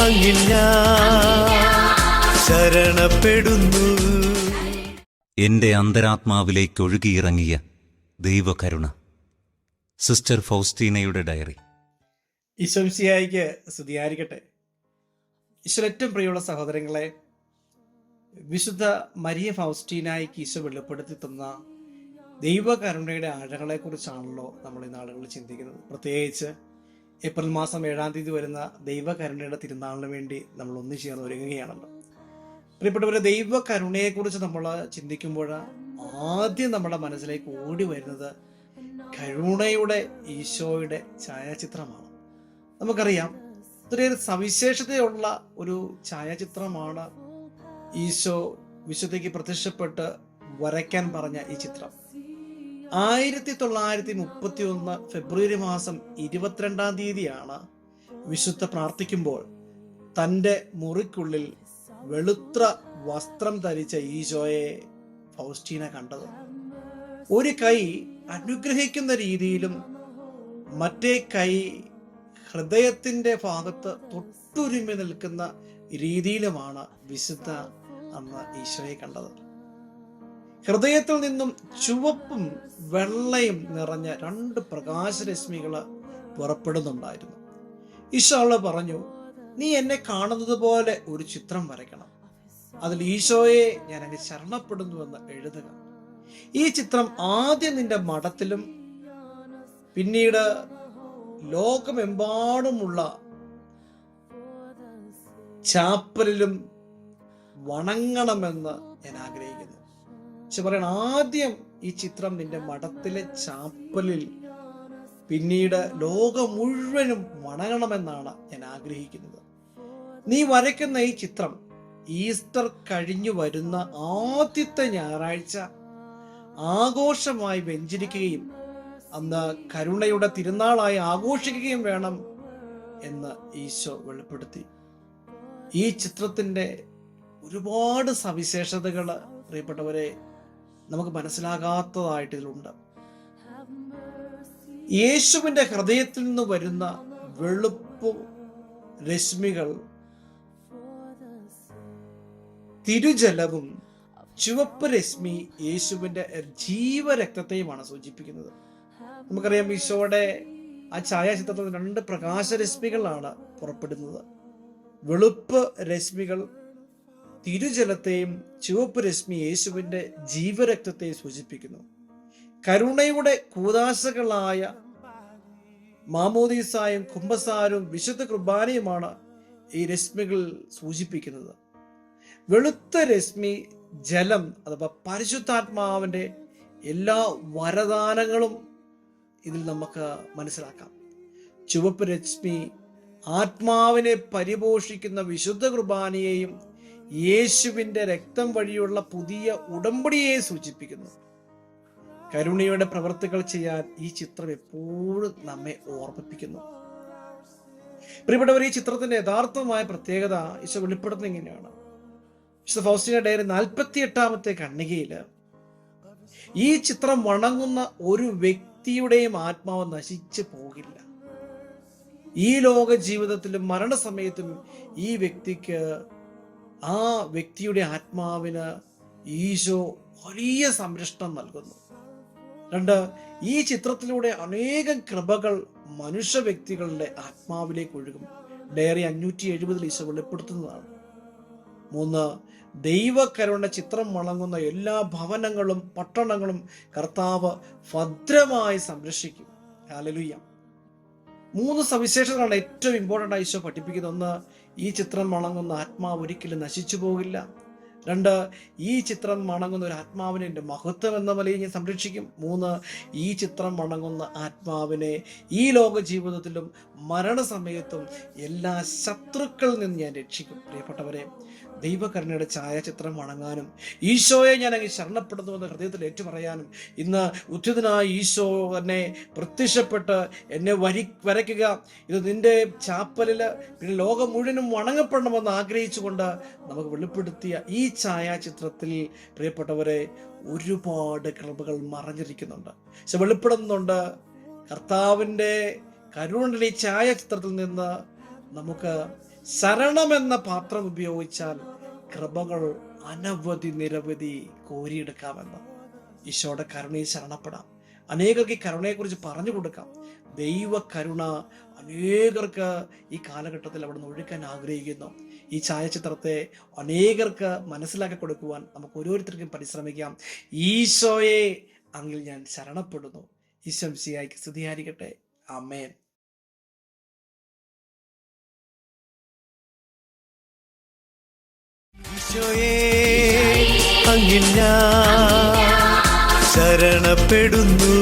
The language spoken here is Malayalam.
അങ്ങിൽ ഞാൻ ശരണപ്പെടുന്നു. എന്റെ അന്തരാത്മാവിലേക്ക് ഒഴുകിയിറങ്ങിയ ദൈവകരുണ. Sister ഫൗസ്റ്റീനയുടെ diary. ഈശ്വംസിയായിക്ക് സ്തുതിയായിരിക്കട്ടെ. ഈശ്വര ഏറ്റവും പ്രിയമുള്ള സഹോദരങ്ങളെ വിശുദ്ധ മരിയ ഫൗസ്റ്റീനായിക്ക് ഈശോ വെളിപ്പെടുത്തി തന്ന ദൈവകരുണയുടെ ആഴങ്ങളെക്കുറിച്ചാണല്ലോ നമ്മൾ ഈ നാളുകളിൽ ചിന്തിക്കുന്നത്. പ്രത്യേകിച്ച് ഏപ്രിൽ മാസം ഏഴാം തീയതി വരുന്ന ദൈവകരുണയുടെ തിരുനാളിന് വേണ്ടി നമ്മൾ ഒന്നു ചേർന്ന് ഒരുങ്ങുകയാണല്ലോ. പ്രിയപ്പെട്ടവരെ ദൈവകരുണയെക്കുറിച്ച് നമ്മൾ ചിന്തിക്കുമ്പോൾ ആദ്യം നമ്മുടെ മനസ്സിലേക്ക് ഓടി വരുന്നത് കരുണയുടെ ഈശോയുടെ ഛായാചിത്രമാണ്. നമുക്കറിയാം ഇത്രയൊരു സവിശേഷതയുള്ള ഒരു ഛായാചിത്രമാണ് ഈശോ വിശുദ്ധയ്ക്ക് പ്രത്യക്ഷപ്പെട്ട് വരയ്ക്കാൻ പറഞ്ഞ ഈ ചിത്രം. ആയിരത്തി തൊള്ളായിരത്തി മുപ്പത്തി ഒന്ന് ഫെബ്രുവരി മാസം ഇരുപത്തിരണ്ടാം തീയതിയാണ് വിശുദ്ധ പ്രാർത്ഥിക്കുമ്പോൾ തന്റെ മുറിക്കുള്ളിൽ വെളുത്ര വസ്ത്രം ധരിച്ച ഈശോയെ ഫൗസ്റ്റീന കണ്ടത്. ഒരു കൈ അനുഗ്രഹിക്കുന്ന രീതിയിലും മറ്റേ കൈ ഹൃദയത്തിന്റെ ഭാഗത്ത് തൊട്ടുരുമി നിൽക്കുന്ന രീതിയിലുമാണ് വിശുദ്ധ അന്ന് ഈശോയെ കണ്ടത്. ഹൃദയത്തിൽ നിന്നും ചുവപ്പും വെള്ളയും നിറഞ്ഞ രണ്ട് പ്രകാശരശ്മികൾ പുറപ്പെടുന്നുണ്ടായിരുന്നു. ഈശോ പറഞ്ഞു നീ എന്നെ കാണുന്നത് പോലെ ഒരു ചിത്രം വരയ്ക്കണം. അതിൽ ഈശോയെ ഞാൻ അങ്ങ് ശരണപ്പെടുന്നുവെന്ന് എഴുതുക. ഈ ചിത്രം ആദ്യം നിന്റെ മഠത്തിലും പിന്നീട് ലോകമെമ്പാടുമുള്ള ചാപ്പലിലും വണങ്ങണമെന്ന് ഞാൻ ആഗ്രഹിക്കുന്നു. പക്ഷെ പറയണം ആദ്യം ഈ ചിത്രം നിന്റെ മഠത്തിലെ ചാപ്പലിൽ പിന്നീട് ലോകം മുഴുവനും മണങ്ങണമെന്നാണ് ഞാൻ ആഗ്രഹിക്കുന്നത്. നീ വരയ്ക്കുന്ന ഈ ചിത്രം ഈസ്റ്റർ കഴിഞ്ഞു വരുന്ന ആദ്യത്തെ ഞായറാഴ്ച ആഘോഷമായി വെഞ്ചരിക്കുകയും അന്ന് കരുണയുടെ തിരുനാളായി ആഘോഷിക്കുകയും വേണം എന്ന് ഈശോ വെളിപ്പെടുത്തി. ഈ ചിത്രത്തിന്റെ ഒരുപാട് സവിശേഷതകൾ പ്രിയപ്പെട്ടവരെ നമുക്ക് മനസ്സിലാകാത്തതായിട്ട് ഇതിലുണ്ട് യേശുവിന്റെ ഹൃദയത്തിൽ നിന്ന് വരുന്ന വെളുപ്പ് രശ്മികൾ തിരുജലവും ചുവപ്പ് രശ്മി യേശുവിന്റെ ജീവരക്തത്തെയുമാണ് സൂചിപ്പിക്കുന്നത്. നമുക്കറിയാം ഈശോയുടെ ആ ഛായാചിത്രത്തിൽ രണ്ട് പ്രകാശരശ്മികളാണ് പുറപ്പെടുന്നത്. വെളുപ്പ് രശ്മികൾ തിരുജലത്തെയും ചുവപ്പ് രശ്മി യേശുവിന്റെ ജീവരക്തത്തെ സൂചിപ്പിക്കുന്നു. കരുണയുടെ കൂതാശകളായ മാമോദീസായും കുംഭസാരും വിശുദ്ധ കുർബാനയുമാണ് ഈ രശ്മികൾ സൂചിപ്പിക്കുന്നത്. വെളുത്ത രശ്മി ജലം അഥവാ പരിശുദ്ധാത്മാവിന്റെ എല്ലാ വരദാനങ്ങളും ഇതിൽ നമുക്ക് മനസ്സിലാക്കാം. ചുവപ്പ് രശ്മി ആത്മാവിനെ പരിപോഷിക്കുന്ന വിശുദ്ധ കുർബാനയെയും യേശുവിന്റെ രക്തം വഴിയുള്ള പുതിയ ഉടമ്പടിയെ സൂചിപ്പിക്കുന്നു. കരുണയുടെ പ്രവർത്തികൾ ചെയ്യാൻ ഈ ചിത്രം എപ്പോഴും നമ്മെ ഓർമ്മിപ്പിക്കുന്നു. പ്രിയപ്പെട്ടവർ ഈ ചിത്രത്തിന്റെ യഥാർത്ഥമായ പ്രത്യേകത ഈശോ വെളിപ്പെടുത്തുന്ന ഇങ്ങനെയാണ്. വിശുദ്ധ ഫൗസ്റ്റിന ഡയറി നാൽപ്പത്തി എട്ടാമത്തെ കണ്ണികയിൽ ഈ ചിത്രം വണങ്ങുന്ന ഒരു വ്യക്തിയുടെയും ആത്മാവ് നശിച്ചു പോകില്ല. ഈ ലോക ജീവിതത്തിലും മരണസമയത്തും ഈ വ്യക്തിക്ക് ആ വ്യക്തിയുടെ ആത്മാവിന് ഈശോ വലിയ സംരക്ഷണം നൽകുന്നു. രണ്ട് ഈ ചിത്രത്തിലൂടെ അനേകം കൃപകൾ മനുഷ്യ വ്യക്തികളുടെ ആത്മാവിലേക്ക് ഒഴുകും. ഡയറി അഞ്ഞൂറ്റി എഴുപതിൽ ഈശോ വെളിപ്പെടുത്തുന്നതാണ്. മൂന്ന് ദൈവകരുണ ചിത്രം വളങ്ങുന്ന എല്ലാ ഭവനങ്ങളും പട്ടണങ്ങളും കർത്താവ് ഭദ്രമായി സംരക്ഷിക്കും. ഹാലലുയ്യ മൂന്ന് സവിശേഷതകളാണ് ഏറ്റവും ഇമ്പോർട്ടന്റ് ഈശോ പഠിപ്പിക്കുന്നത്. ഒന്ന് ഈ ചിത്രം വണങ്ങുന്ന ആത്മാവ് ഒരിക്കലും നശിച്ചു പോകില്ല. രണ്ട് ഈ ചിത്രം വണങ്ങുന്ന ഒരു ആത്മാവിനെ എന്റെ മഹത്വം എന്ന നിലയിൽ ഞാൻ സംരക്ഷിക്കും. മൂന്ന് ഈ ചിത്രം വണങ്ങുന്ന ആത്മാവിനെ ഈ ലോക ജീവിതത്തിലും മരണസമയത്തും എല്ലാ ശത്രുക്കളിൽ നിന്ന് ഞാൻ രക്ഷിക്കും. പ്രിയപ്പെട്ടവരെ ദൈവകരുണയുടെ ഛായാചിത്രം വണങ്ങാനും ഈശോയെ ഞാൻ അങ്ങ് ശരണപ്പെടുന്നുവെന്ന് ഹൃദയത്തിൽ ഏറ്റുപറയാനും ഇന്ന് ഉദ്ധിതനായ ഈശോ എന്നെ പ്രത്യക്ഷപ്പെട്ട് എന്നെ വരി വരയ്ക്കുക. ഇത് നിന്റെ ചാപ്പലിൽ പിന്നെ ലോകം മുഴുവനും വണങ്ങപ്പെടണമെന്ന് ആഗ്രഹിച്ചുകൊണ്ട് നമുക്ക് വെളിപ്പെടുത്തിയ ഈ ഛായാചിത്രത്തിൽ പ്രിയപ്പെട്ടവരെ ഒരുപാട് കിളമ്പുകൾ മറഞ്ഞിരിക്കുന്നുണ്ട്. പക്ഷെ വെളിപ്പെടുന്നുണ്ട് കർത്താവിന്റെ കരുണയുടെ ഈ ഛായാചിത്രത്തിൽ നിന്ന് നമുക്ക് ശരണമെന്ന പാത്രം ഉപയോഗിച്ചാൽ കൃപകൾ അനവധി നിരവധി കോരിയെടുക്കാമെന്ന്. ഈശോയുടെ കരുണയിൽ ശരണപ്പെടാം. അനേകർക്ക് ഈ കരുണയെക്കുറിച്ച് പറഞ്ഞു കൊടുക്കാം. ദൈവ കരുണ അനേകർക്ക് ഈ കാലഘട്ടത്തിൽ അവിടെ നിന്ന് ഒഴുക്കാൻ ആഗ്രഹിക്കുന്നു. ഈ ഛായാചിത്രത്തെ അനേകർക്ക് മനസ്സിലാക്കി കൊടുക്കുവാൻ നമുക്ക് ഓരോരുത്തർക്കും പരിശ്രമിക്കാം. ഈശോയെ അങ്ങിൽ ഞാൻ ശരണപ്പെടുന്നു. ഈശോ സിയായിക്ക് സ്തുതിയായിരിക്കട്ടെ. അമേൻ ഈശോയേ അങ്ങിൽ ഞാൻ ശരണപ്പെടുന്നു.